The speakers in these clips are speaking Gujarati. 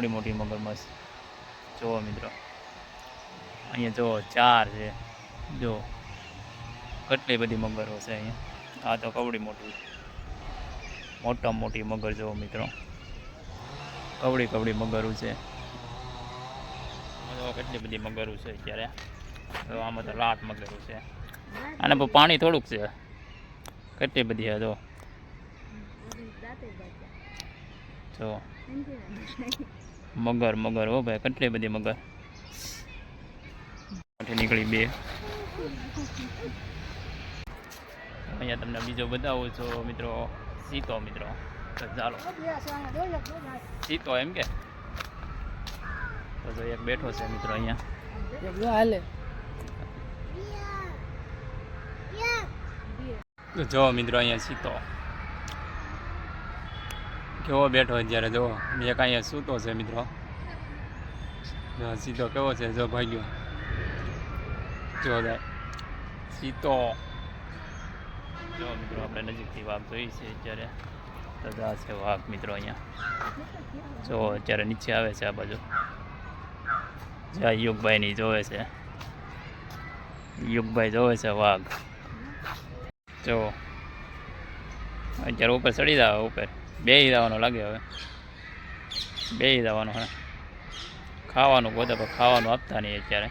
કેવડી મોટી મગરમચ્છ. જુઓ મિત્રો. અહીંયા જુઓ, ચાર છે. જો કેટલી બધી મગરો છે અહીંયા. આ તો કવડી મોટી. મોટા મોટી મગર જુઓ મિત્રો. કવડી કવડી મગરું છે. કેટલી બધી મગરું છે અત્યારે. તો આમાં તો લાટ મગરું છે. અને પાણી થોડુંક છે. કેટલી બધી જો જો મગર મગર હો ભાઈ, કેટલી બધી મગર? નીકળી બે. અહીંયા તમને બીજો બતાવું છું, મિત્રો. સીતો, મિત્રો. તો ચાલો. સીતો એમ કે? તો એક બેઠો છે, મિત્રો, અહીંયા. જો, મિત્રો, અહીંયા સીતો. કેવો બેઠો અત્યારે? જો એક અહીંયા સૂતો છે મિત્રો. સીધો કેવો છે? જો ભાગ્યો જો સીતો. જો મિત્રો, આપણે નજીકથી વાઘ જોઈ છે અત્યારે. તો આ છે વાઘ મિત્રો અહીંયા. જો અત્યારે નીચે આવે છે આ બાજુ. જ્યાં યુગભાઈની જોવે છે. યુગભાઈ જોવે છે વાઘ. જો. અત્યારે ઉપર ચડી જાવ ઉપર. બે જવાનો લાગે હવે. બે જવાનો હે. ખાવાનું પોતે પણ ખાવાનું આપતા નહીં અત્યારે.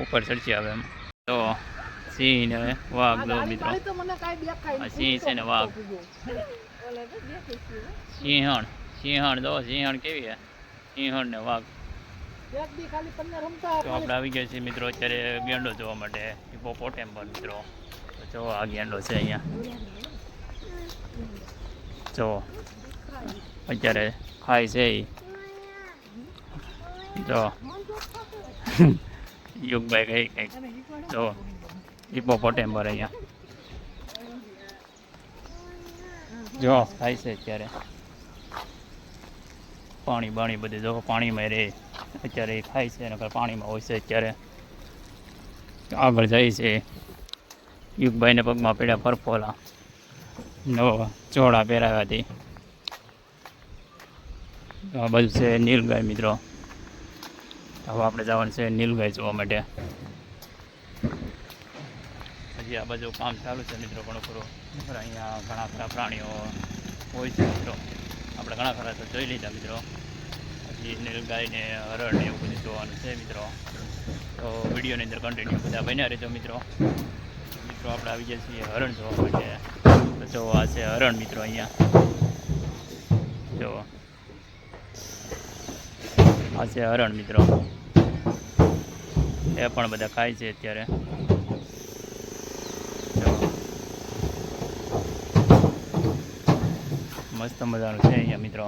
ઉપર ચડશે હવે એમ. તો સિંહ ને વાઘ જો મિત્રો. સિંહ છે ને વાઘ. સિંહણ. સિંહણ જો સિંહણ કેવી છે? સિંહણ ને વાઘ. દી તો આપણે આવી ગયા છીએ મિત્રો અત્યારે ગેંડો જોવા માટે. હિપોપોટેમ પર મિત્રો. જો આ ગેંડો છે અહીંયા. જો, અત્યારે ખાય છે. જો. યુગભાઈ કઈ કંઈક. જો હિપોપોટેમ પર અહીંયા. જો, ખાય છે અત્યારે. પાણી બાણી બધું જો, પાણીમાં રહે અત્યારે એ ખાય છે, નકર પાણીમાં હોય છે અત્યારે. આગળ જાય છે. યુગભાઈને પગમાં પડ્યા પરફોલા નવા ચોળા પહેરાવ્યાથી આ બાજુ છે નીલગાય મિત્રો. હવે આપણે જવાનું છે નીલગાય જોવા માટે. હજી આ બાજુ કામ ચાલુ છે મિત્રો ઘણું ખરું અહીંયા ઘણા ખરા પ્રાણીઓ હોય છે મિત્રો. આપણે ઘણા ખરા તો જોઈ લીધા મિત્રો. હજી નીલગાયને હરણ એવું બધું જોવાનું છે મિત્રો. તો વિડીયોની અંદર કન્ટિન્યુ બધા બન્યા રહેજો મિત્રો. મિત્રો, આપણે આવી ગયા છીએ હરણ જોવા માટે. જો આ છે હરણ મિત્રો અહીંયા. જો આ છે હરણ મિત્રો. એ પણ બધા ખાય છે અત્યારે. મસ્ત મજાનું છે અહીંયા મિત્રો.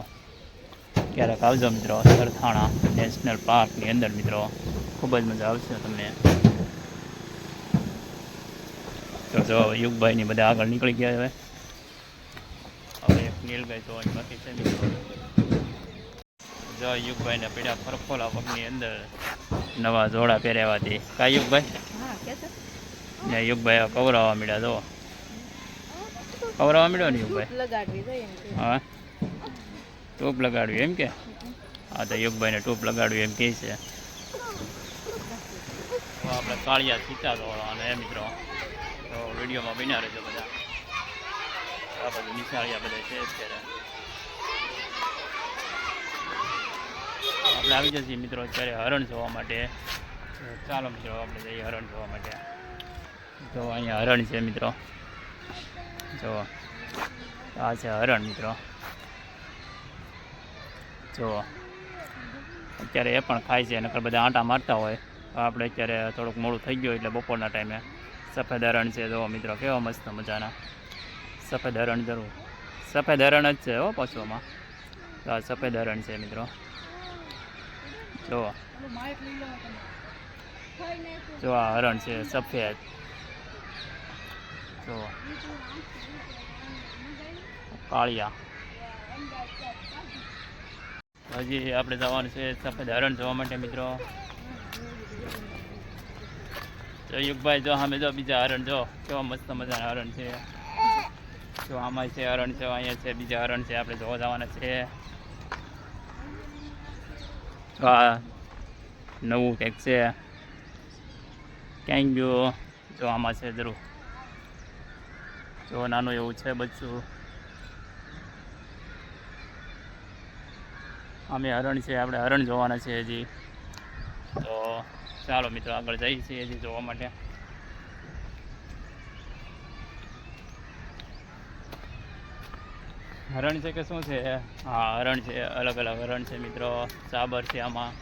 ક્યારેક આવજો મિત્રો, સરથાણા નેશનલ પાર્કની અંદર મિત્રો. ખૂબ જ મજા આવશે તમને. તો જો યુગભાઈની બધા આગળ નીકળી ગયા હવે. નીલગાય જોવાની બાકી છે જો યુગભાઈને પીડા ફરફોલા પગની અંદર નવા જોડા પહેર્યાવાથી. કા યુગભાઈ ને યુગભાઈ કવરાવા મળ્યા જો કવરાવા મળ્યો ને યુગભાઈ લગાડવી જોઈએ એમ કે. હા. ટૂપ લગાડવી એમ કે? હા તો યુગભાઈને ટૂપ લગાડવી એમ કહે છે. આપણે કાળિયા સીતા દોડવાના એ મિત્રો. તો વિડીયોમાં બન્યા રહેજો બધા. આ બધું નિશાળિયા બધા છે અત્યારે આપણે આવી જઈએ મિત્રો, અત્યારે હરણ જોવા માટે, ચાલો મિત્રો, આપણે જઈએ હરણ જોવા માટે. તો અહીંયા હરણ છે, મિત્રો. જો, આ છે હરણ, મિત્રો. જો, અત્યારે એ પણ ખાય છે, નકર બધા આંટા મારતા હોય. આપણે અત્યારે થોડુંક મોડું થઈ ગયું, એટલે બપોરના ટાઈમે સફેદ હરણ છે, જો મિત્રો, કેવા મસ્ત મજાના. સફેદ હરણ જરૂર. સફેદ હરણ જ છે હો પશુઓમાં. તો આ સફેદ હરણ છે મિત્રો. જો. જો આ હરણ છે, સફેદ. જો કાળિયા. હજી આપણે જવાનું છે સફેદ હરણ જોવા માટે મિત્રો. યુગભાઈ જો સામે જો બીજા હરણ જો. કેવા મસ્ત મજાના હરણ છે. જો આમાં છે, હરણ છે, અહીંયા છે, બીજા હરણ છે, આપણે જોવા જવાના છે. આ નવું કંઈક છે. ક્યાંય ગયો? જો આમાં છે જરૂર જો નાનું એવું છે બચ્ચું અમે હરણ છે, આપણે હરણ જોવાના છે હજી. તો ચાલો મિત્રો, આગળ જઈએ છીએ હજી જોવા માટે. હરણ છે કે શું છે? હા, હરણ છે. અલગ અલગ હરણ છે મિત્રો. સાબર છે આમાં.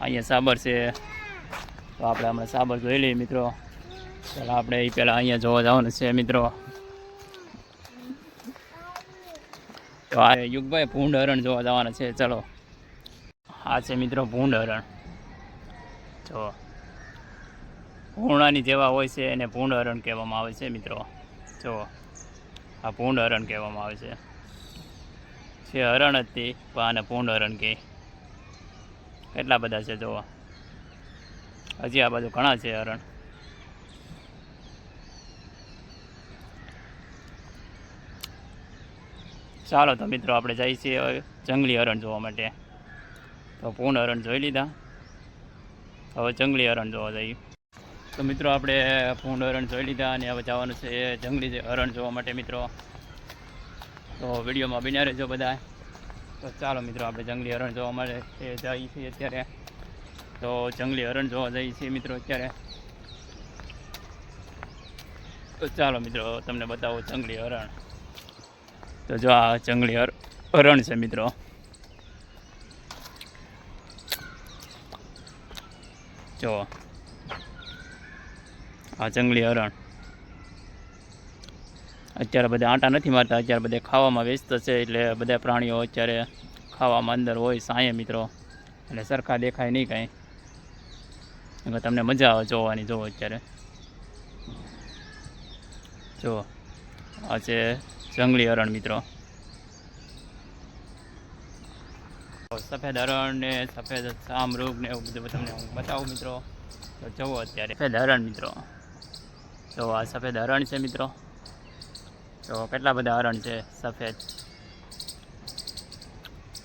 અહીંયા સાબર છે. તો આપણે હમણાં સાબર જોઈ લઈએ મિત્રો. ચાલો આપણે એ પહેલાં અહીંયા જોવા જવાનું છે મિત્રો. તો આ યુગભાઈ ભૂંડ હરણ જોવા જવાના છે. ચલો. આ છે મિત્રો ભૂંડ હરણ. જો. પૂર્ણાની જેવા હોય છે એને ભૂંડ હરણ કહેવામાં આવે છે મિત્રો. જો. આ ભૂંડ હરણ કહેવામાં આવે છે. છે, હરણ જ તે પૂર્ણ હરણ કે કેટલા બધા છે, જોવા. હજી આ બાજુ ઘણા છે હરણ. ચાલો તો મિત્રો, આપણે જઈએ છીએ જંગલી હરણ જોવા માટે. તો પૂર્ણ હરણ જોઈ લીધા. હવે જંગલી હરણ જોવા જઈએ. તો મિત્રો, આપણે પૂર્ણ હરણ જોઈ લીધા અને હવે જવાનું છે જંગલી હરણ જોવા માટે, મિત્રો. તો વિડીયોમાં બિના રહેજો બધા તો ચાલો મિત્રો, આપણે જંગલી હરણ જોવા મળે એ જઈએ છીએ અત્યારે. તો જંગલી હરણ જોવા જઈએ છીએ મિત્રો અત્યારે. તો ચાલો મિત્રો, તમને બતાવો જંગલી હરણ. તો જો આ જંગલી હર, હરણ છે મિત્રો. જો. આ જંગલી હરણ. અત્યારે બધા આંટા નથી મારતા, અત્યારે બધા ખાવામાં વ્યસ્ત છે એટલે બધા પ્રાણીઓ અત્યારે ખાવામાં અંદર હોય સાંયે મિત્રો. એટલે સરખા દેખાય નહીં કાંઈ. તમને મજા આવે જોવાની જોવો અત્યારે. જો આ છે જંગલી હરણ મિત્રો. સફેદ હરણ ને સફેદ સામરૂગ ને એવું બધું તમને હું બતાવું મિત્રો. તો જવો અત્યારે. સફેદ હરણ મિત્રો. તો આ સફેદ હરણ છે મિત્રો. તો કેટલા બધા હરણ છે? સફેદ.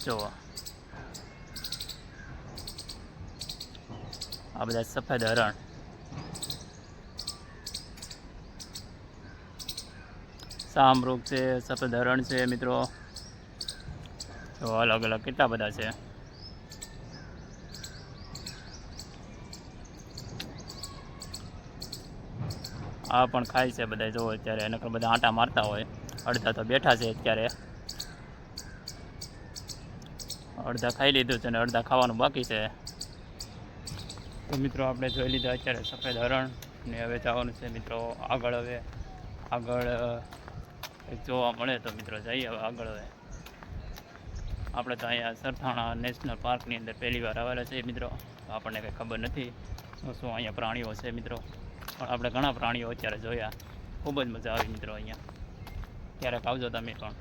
જુઓ. આ બધા સફેદ હરણ. સામરૂપ છે, સફેદ હરણ છે, મિત્રો. જો અલગ અલગ કેટલા બધા છે. આ પણ ખાય છે બધા જોવો અત્યારે નકર બધા આંટા મારતા હોય. અડધા તો બેઠા છે અત્યારે. અડધા ખાઈ લીધું છે અને અડધા ખાવાનું બાકી છે. તો મિત્રો આપણે જોઈ લીધા અત્યારે સફેદ હરણ ને હવે જવાનું છે મિત્રો આગળ હવે. આગળ જોવા મળે તો મિત્રો જઈએ હવે આગળ હવે. આપણે તો અહીંયા સરથાણા નેશનલ પાર્કની અંદર પહેલી વાર આવેલા છે મિત્રો. આપણને કંઈ ખબર નથી. શું શું અહીંયા પ્રાણીઓ છે મિત્રો? પણ આપણે ઘણા પ્રાણીઓ અત્યારે જોયા. ખૂબ જ મજા આવી મિત્રો અહીંયા. ક્યારેક આવજો તમે પણ.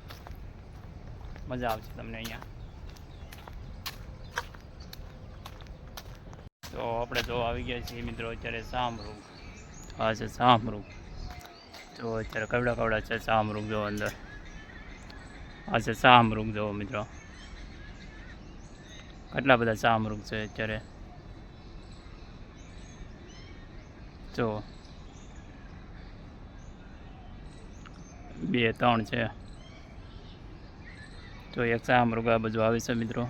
મજા આવશે તમને અહીંયા. તો આપણે જો આવી ગયા છીએ મિત્રો અત્યારે સામરૂગ આ છે સામરૂગ જો અત્યારે કવડા કવડા છે સામરૂગ જો અંદર. આ છે સામરૂગ જો મિત્રો. કેટલા બધા સામરૂગ છે અત્યારે? જો. બે, ત્રણ છે. તો એક સામરૂગ આ બાજુ આવે છે મિત્રો.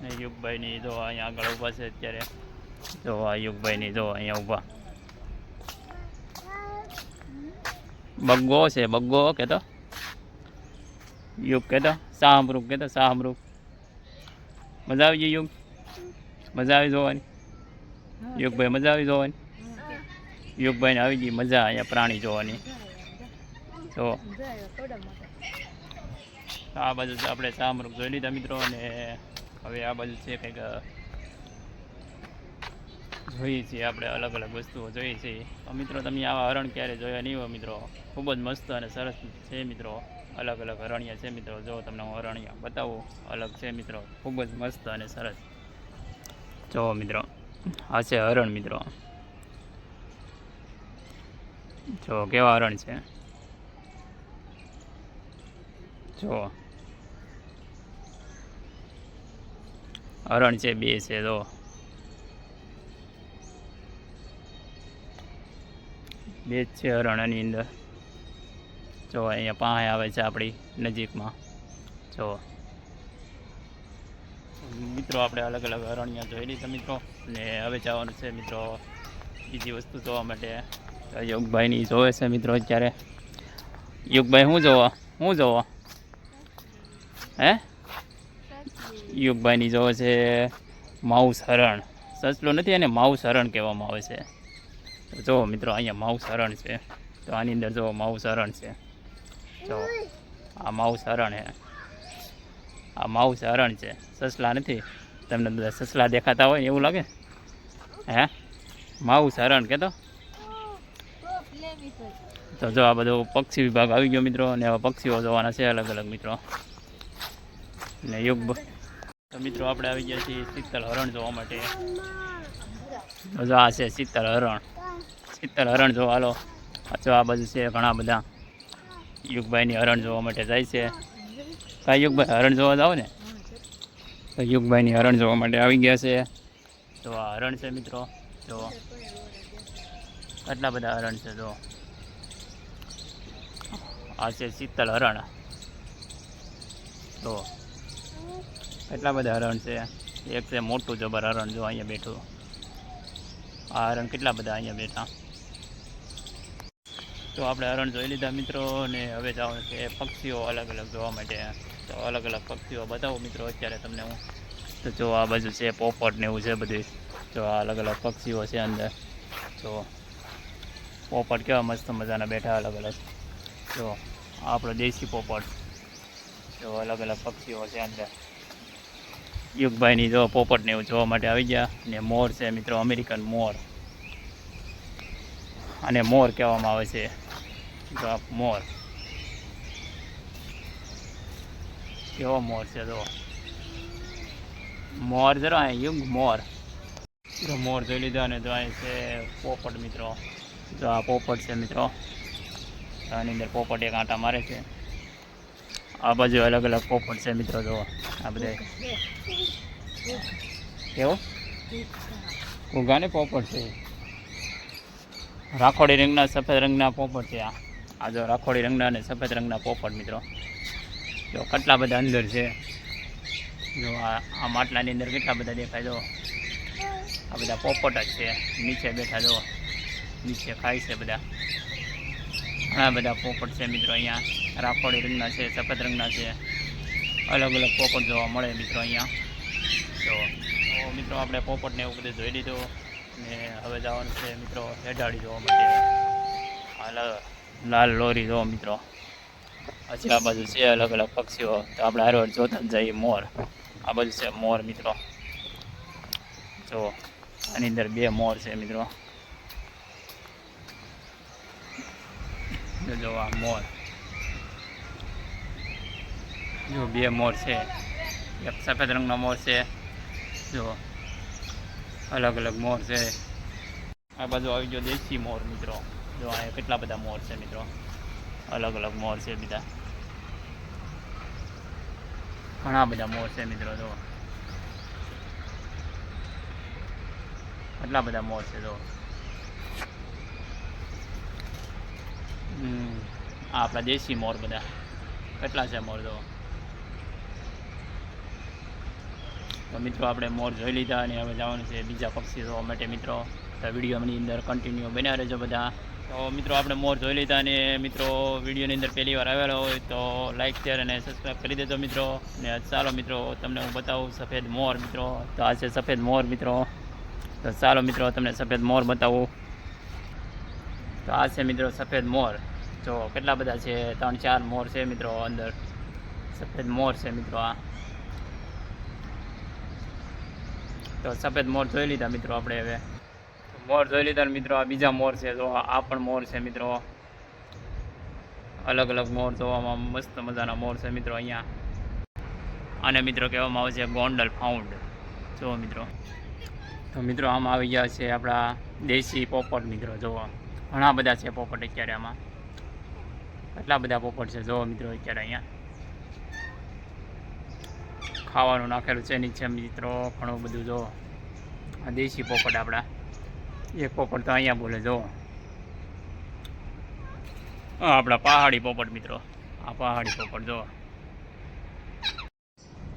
ને યુગભાઈની જો અહીંયા આગળ ઊભા છે અત્યારે. જો આ યુગભાઈની જો અહીંયા ઊભા. બગ્ગો છે બગ્ગો કહેતો યુગ કહેતો સામરૂગ કહેતો સામરૂગ મજા આવી ગઈ યુગ? મજા આવી જોવાની? યુગભાઈ મજા આવી જોવાની? યુગભાઈને આવી ગઈ મજા, અહીંયા પ્રાણી જોવાની. તો આ બાજુ આપણે સામરૂગ જોઈ લીધા મિત્રો, અને હવે આ બાજુ છે કંઈક જોઈએ છીએ આપણે અલગ અલગ વસ્તુઓ જોઈએ છીએ. મિત્રો, તમે આવા હરણ ક્યારે જોયા નહીં હોય મિત્રો? ખૂબ જ મસ્ત અને સરસ છે મિત્રો. અલગ અલગ હરણિયા છે મિત્રો. જો તમને હું હરણિયા બતાવું, અલગ છે મિત્રો. ખૂબ જ મસ્ત અને સરસ. જો મિત્રો. આ છે હરણ, મિત્રો. જો, કેવા હરણ છે? જો. હરણ છે બે છે, જો. બે જ છે હરણ એની અંદર. જો, અહીંયા પાસે આવે છે આપણી નજીકમાં. જો. મિત્રો, આપણે અલગ અલગ હરણિયા જોઈ લીધા મિત્રો. ને હવે જવાનું છે મિત્રો, બીજી વસ્તુ જોવા માટે. યોગભાઈની જોવે છે મિત્રો અત્યારે. યોગભાઈ શું જોવો? શું જોવો? હે? યુગભાઈની જોવે છે માઉસ હરણ. સસલો નથી એને માઉસ હરણ કહેવામાં આવે છે. તો જુઓ મિત્રો, અહીંયા માઉસ હરણ છે. તો આની અંદર જુઓ માઉસ હરણ છે. જો આ માઉસ હરણ છે. આ માઉસ હરણ છે. સસલા નથી. તમને બધા સસલા દેખાતા હોય એવું લાગે? હે? માઉસ હરણ કહેતો તો જો આ બધો પક્ષી વિભાગ આવી ગયો મિત્રો, અને આવા પક્ષીઓ જોવાના છે અલગ અલગ મિત્રો. ને યુગ મિત્રો આપણે આવી ગયા છીએ શીતલ હરણ જોવા માટે. જો આ છે શીતલ હરણ. શીતલ હરણ જોવા લો જો આ બાજુ છે ઘણા બધા. યુગભાઈની હરણ જોવા માટે જાય છે. કાંઈ યુગભાઈ હરણ જોવા જાઓ ને? તો યુગભાઈની હરણ જોવા માટે આવી ગયા છે. તો આ હરણ છે મિત્રો, જો. કેટલા બધા હરણ છે, જો. આ છે શીતલ હરણ. તો એટલા બધા હરણ છે. એક છે મોટું જબર હરણ, જો અહીંયા બેઠું. આ હરણ કેટલા બધા અહીંયા બેઠા? તો આપણે હરણ જોઈ લીધા મિત્રો અને હવે જવાનું છે પક્ષીઓ અલગ અલગ જોવા માટે. તો અલગ અલગ પક્ષીઓ બતાવો મિત્રો, અત્યારે તમને હું. તો જો આ બાજુ છે પોપટ ને એવું છે બધું. જો આ અલગ અલગ પક્ષીઓ છે અંદર. જો પોપટ કેવા મસ્ત મજાના બેઠા અલગ અલગ. જો આપણો દેશી પોપટ. જો અલગ અલગ પક્ષીઓ છે અંદર. યુગભાઈની જો પોપટને એવું જોવા માટે આવી ગયા ને મોર છે મિત્રો, અમેરિકન મોર. અને મોર કહેવામાં આવે છે. આ મોર કેવો મોર છે જો મોર જરા અહીં યુગ મોર જો મોર જોઈ લીધો અને જો અહીં છે પોપટ મિત્રો જો આ પોપટ છે મિત્રો આની અંદર પોપટ એક આંટા મારે છે આ બાજુ અલગ અલગ પોપટ છે મિત્રો જો આ બધા કેવો ઉગાને પોપટ છે રાખોડી રંગના સફેદ રંગના પોપટ છે આ આ જો રાખોડી રંગના અને સફેદ રંગના પોપટ મિત્રો. જો કેટલા બધા અંદર છે. જો આ માટલાની અંદર કેટલા બધા દેખાય જો. આ બધા પોપટ જ છે. નીચે બેઠા જો. નીચે ખાય છે બધા. ઘણા બધા પોપટ છે મિત્રો અહીંયા. રાખોડી રંગના છે, સફેદ રંગના છે. અલગ અલગ પોપટ જોવા મળે મિત્રો અહીંયા. તો મિત્રો આપણે પોપટને એવું બધું જોઈ લીધું. ને હવે જવાનું છે મિત્રો હેડાળી જોવા માટે. આ લ- લાલ લોરી જો મિત્રો. પછી આ બાજુ છે અલગ અલગ પક્ષીઓ. તો આપણે હારો જોતા જ જઈએ મોર. આ બાજુ છે મોર મિત્રો. જો, આની અંદર બે મોર છે મિત્રો. જો આ મોર. જો બે મોર છે. એક સફેદ રંગનો મોર છે. જો અલગ અલગ મોર છે. આ બાજુ આવી ગયો દેશી મોર મિત્રો. જો કેટલા બધા મોર છે મિત્રો? અલગ અલગ મોર છે બધા. ઘણા બધા મોર છે મિત્રો, જો. કેટલા બધા મોર છે, જો. આ આપણા દેશી મોર બધા. કેટલા છે મોર, જો. તો મિત્રો, આપણે મોર જોઈ લીધા અને હવે જવાનું છે બીજા પક્ષી જોવા માટે, મિત્રો. તો વિડીયોની અંદર કન્ટિન્યુ બન્યા રહેજો બધા. તો મિત્રો, આપણે મોર જોઈ લીધા અને મિત્રો, વિડીયોની અંદર પહેલી વાર આવેલા હોય તો લાઇક શેર અને સબસ્ક્રાઈબ કરી દેજો મિત્રો. ને ચાલો મિત્રો, તમને હું બતાવું સફેદ મોર મિત્રો. તો આ છે સફેદ મોર મિત્રો. તો ચાલો મિત્રો, તમને સફેદ મોર બતાવું. તો આ છે મિત્રો સફેદ મોર. જો કેટલા બધા છે? ત્રણ, ચાર મોર છે મિત્રો અંદર. સફેદ મોર છે મિત્રો આ. તો સફેદ મોર જોઈ લીધા મિત્રો આપણે હવે. મોર જોઈ લીધા મિત્રો, આ બીજા મોર છે, જો આ પણ મોર છે મિત્રો. અલગ અલગ મોર જોવામાં મસ્ત મજાના મોર છે મિત્રો અહીંયા. અને મિત્રો કહેવામાં આવે છે ગોંડલ ફાઉન્ડ. જુઓ મિત્રો. તો મિત્રો આમાં આવી ગયા છે આપણા દેશી પોપટ મિત્રો જુઓ ઘણા બધા છે પોપટ અત્યારે આમાં. એટલા બધા પોપટ છે જુઓ મિત્રો અત્યારે અહીંયા. ખાવાનું નાખેલું છે નીચે મિત્રો, ઘણું બધું જુઓ દેશી પોપટ આપણા. એક પોપટ તો અહીંયા બોલે, જો. આપણા પહાડી પોપટ, મિત્રો. આ પહાડી પોપટ, જો.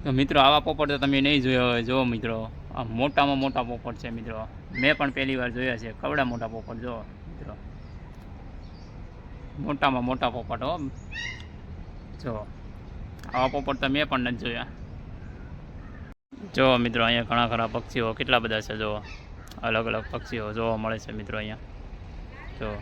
તો મિત્રો, આવા પોપટ તો તમે નહીં જોયા હોય. જો, મિત્રો, આ મોટામાં મોટા પોપટ છે, મિત્રો. મેં પણ પહેલી વાર જોયા છે. કવડા મોટા પોપટ, જો, મિત્રો. મોટામાં મોટા પોપટ, હો. જો, આવા પોપટ તો મેં પણ નથી જોયા. જો, મિત્રો, અહીંયા ઘણા ખરા પક્ષીઓ કેટલા બધા છે, જો. અલગ અલગ પક્ષીઓ જોવા મળે છે મિત્રો અહીંયા. જો.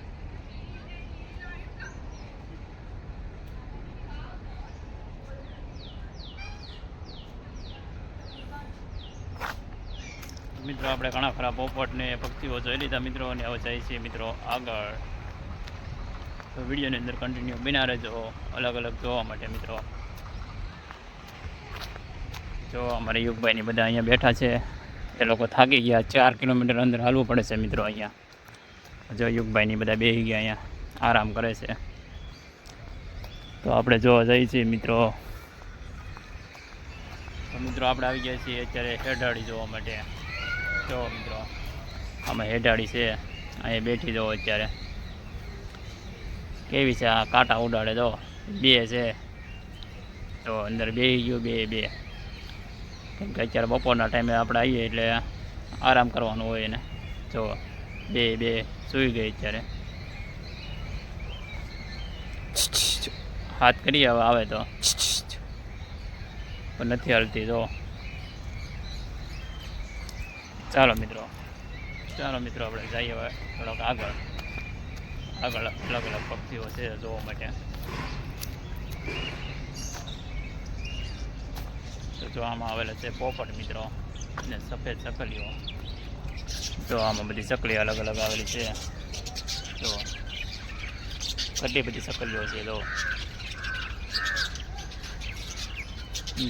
મિત્રો, આપણે ઘણા ખરા પોપટ ને પક્ષીઓ જોઈ લીધા મિત્રો, અને હવે જાય છે મિત્રો આગળ. તો વિડીયોની અંદર કન્ટિન્યુ બિના રહેજો. અલગ અલગ જોવા માટે મિત્રો. જો અમારે યુગભાઈની બધા અહીંયા બેઠા છે. એ લોકો થાકી ગયા. ચાર કિલોમીટર અંદર હાલવું પડે છે મિત્રો અહીંયા. જો યુગભાઈની બધા બેસી ગયા અહીંયા. આરામ કરે છે. તો આપણે જોવા જઈએ છીએ મિત્રો. મિત્રો આપણે આવી ગયા છીએ અત્યારે હેઢાળી જોવા માટે. જો મિત્રો, આમાં હેઢાળી છે. અહીંયા બેઠી જવો અત્યારે. કેવી છે? આ કાંટા ઉડાડે જો બે છે. તો અંદર બે ગયું બે બે. કેમ કે અત્યારે બપોરના ટાઈમે આપણે આવીએ એટલે આરામ કરવાનો હોય એને. જો, બે બે સૂઈ ગઈ અત્યારે. હાથ કરી હવે આવે તો. પણ નથી હાલતી, જો. ચાલો મિત્રો. ચાલો મિત્રો, આપણે જઈએ હવે થોડોક આગળ. આગળ અલગ અલગ પક્ષીઓ છે જોવા માટે. તો જો આમાં આવેલા છે પોપટ મિત્રો અને સફેદ ચકલીઓ જો આમાં બધી ચકલી અલગ અલગ આવેલી છે. જો કેટલી બધી ચકલીઓ છે જો.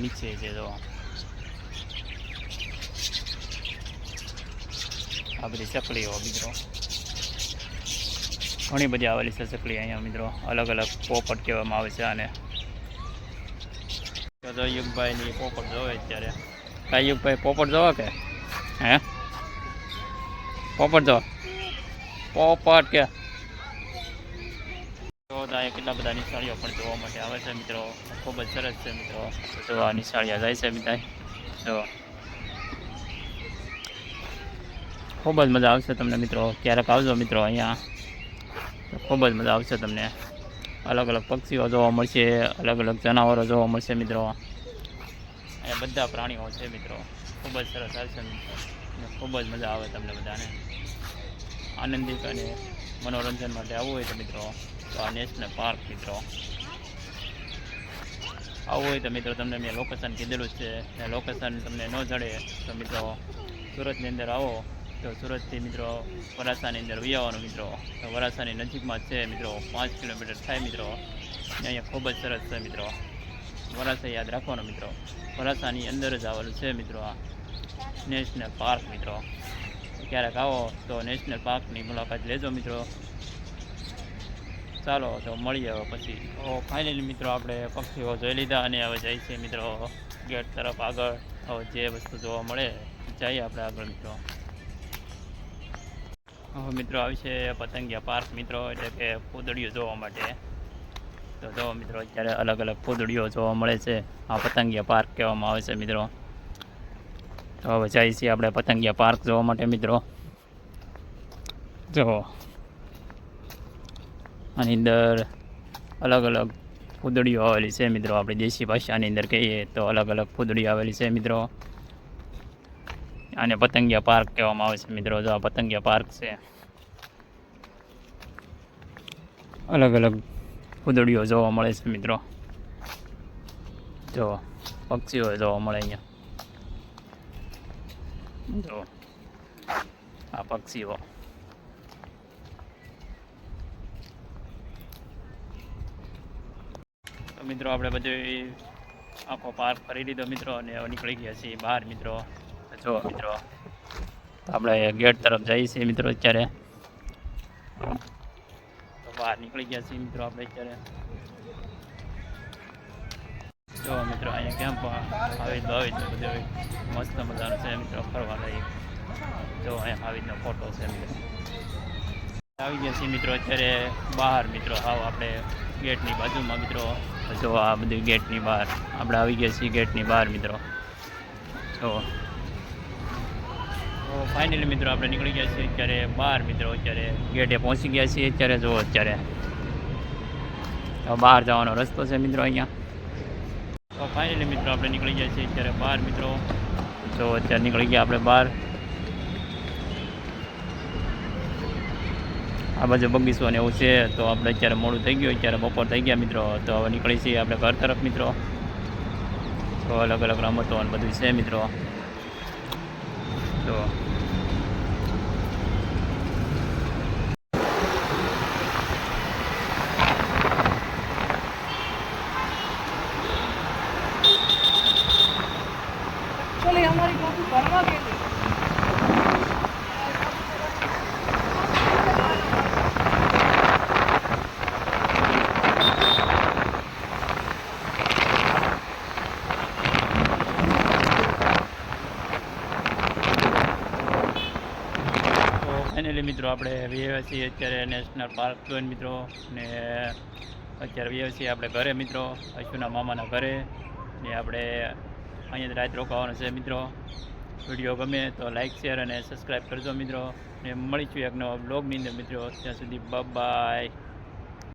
નીચે છે જો. આ બધી ચકલીઓ મિત્રો. ઘણી બધી આવેલી છે ચકલી અહીંયા મિત્રો. અલગ અલગ પોપટ કહેવામાં આવે છે આને તો જો યુગભાઈની પોપટ જોવે અત્યારે. યુગભાઈ પોપટ જોવો કે? હે? પોપટ જોવો? પોપટ કે? કેટલા બધા નિશાળીઓ પણ જોવા માટે આવે છે મિત્રો. ખૂબ જ સરસ છે મિત્રો. જોવા આ નિશાળિયા જાય છે મિત્રો જો. ખૂબ જ મજા આવશે તમને મિત્રો. ક્યારેક આવજો મિત્રો અહીંયા. ખૂબ જ મજા આવશે તમને. અલગ અલગ પક્ષીઓ જોવા મળશે, અલગ અલગ જનાવરો જોવા મળશે મિત્રો. એ બધા પ્રાણીઓ છે મિત્રો. ખૂબ જ સરસ હશે અને ખૂબ જ મજા આવે તમને બધાને. આનંદિત અને મનોરંજન માટે આવવું હોય તો મિત્રો, તો આ નેશનલ પાર્ક મિત્રો. આવવું હોય તો મિત્રો તમને મેં લોકેશન કીધેલું છે. લોકેશન તમને ન જડે તો મિત્રો, સુરતની અંદર આવો. તો સુરતથી મિત્રો વરાસાની અંદર આવવાનું મિત્રો. તો વરાસાની નજીકમાં છે મિત્રો. પાંચ કિલોમીટર થાય મિત્રો. અહીંયા ખૂબ જ સરસ છે મિત્રો. વરાસા યાદ રાખવાનો મિત્રો. વરાસાની અંદર જ આવેલું છે મિત્રો આ નેશનલ પાર્ક મિત્રો. ક્યારેક આવો તો નેશનલ પાર્કની મુલાકાત લેજો મિત્રો. ચાલો તો મળીએ હવે પછી. ફાઇનલી મિત્રો આપણે પક્ષીઓ જોઈ લીધા અને હવે જઈએ છીએ મિત્રો. ગેટ તરફ આગળ. જે વસ્તુ જોવા મળે જઈએ આપણે આગળ મિત્રો. મિત્રો, આવી છે પતંગિયા પાર્ક મિત્રો, એટલે કે ફૂદડીઓ જોવા માટે. તો જો મિત્રો, અત્યારે અલગ અલગ ફૂદડીઓ જોવા મળે છે. આ પતંગિયા પાર્ક કહેવામાં આવે છે મિત્રો. તો હવે જઈએ છીએ આપણે પતંગિયા પાર્ક જોવા માટે મિત્રો. જો. આની અંદર અલગ અલગ ફૂદડીઓ આવેલી છે મિત્રો. આપણે દેશી ભાષાની અંદર કહીએ તો અલગ અલગ ફૂદડી આવેલી છે મિત્રો. આને પતંગિયા પાર્ક કહેવામાં આવે છે મિત્રો. જો આ પતંગિયા પાર્ક છે. અલગ અલગ ફૂદડીઓ જોવા મળે છે મિત્રો. જો પક્ષીઓ જોવા મળે અહીંયા. જો આ પક્ષીઓ. મિત્રો, આપણે બધું આખો પાર્ક ફરી લીધો મિત્રો અને નીકળી ગયા છીએ બહાર મિત્રો. જો મિત્રો, આપણે ગેટ તરફ જઈએ છીએ મિત્રો અત્યારે. બહાર નીકળી ગયા છીએ મિત્રો આપણે અત્યારે. જો મિત્રો, અહીંયા કેમ આવી તો આવી તો બધું મસ્ત મજાનું છે મિત્રો, ફરવા લાયક. જો અહીંયા આવીનો ફોટો છે મિત્રો. આવી ગયા છીએ મિત્રો અત્યારે બહાર મિત્રો, હાવ આપણે ગેટની બાજુમાં મિત્રો. જો આ બધી ગેટની બહાર, આપણે આવી ગયા છીએ ગેટની બહાર મિત્રો. જો તો ફાઇનલી મિત્રો આપણે નીકળી ગયા છીએ અત્યારે બહાર મિત્રો, અત્યારે ગેટે પહોંચી ગયા છીએ. અત્યારે જો અત્યારે બહાર જવાનો રસ્તો છે મિત્રો અહીંયા. તો ફાઇનલી મિત્રો આપણે નીકળી ગયા છીએ અત્યારે બહાર મિત્રો. જો અત્યારે નીકળી ગયા આપણે બહાર આ બાજુ બગીચો ને એવું છે, તો આપણે અત્યારે મોડું થઈ ગયું, અત્યારે બપોર થઈ ગયા મિત્રો. તો હવે નીકળી છીએ આપણે ઘર તરફ મિત્રો. તો અલગ અલગ રમતો અને બધું છે મિત્રો. તો. અમારી કોપી ભરવા ગયેલી તો ફાઇનલી મિત્રો આપણે છીએ અત્યારે નેશનલ પાર્ક જોઈને મિત્રો, ને અત્યારે આવ્યા આપણે ઘરે મિત્રો અશુના મામાના ઘરે, ને આપણે અહીંયા રાત રોકાવાનું છે મિત્રો. વીડિયો ગમે તો લાઇક શેર અને સબસ્ક્રાઈબ કરજો મિત્રો. ને મળીશું એક નવા બ્લોગની અંદર મિત્રો. ત્યાં સુધી બાય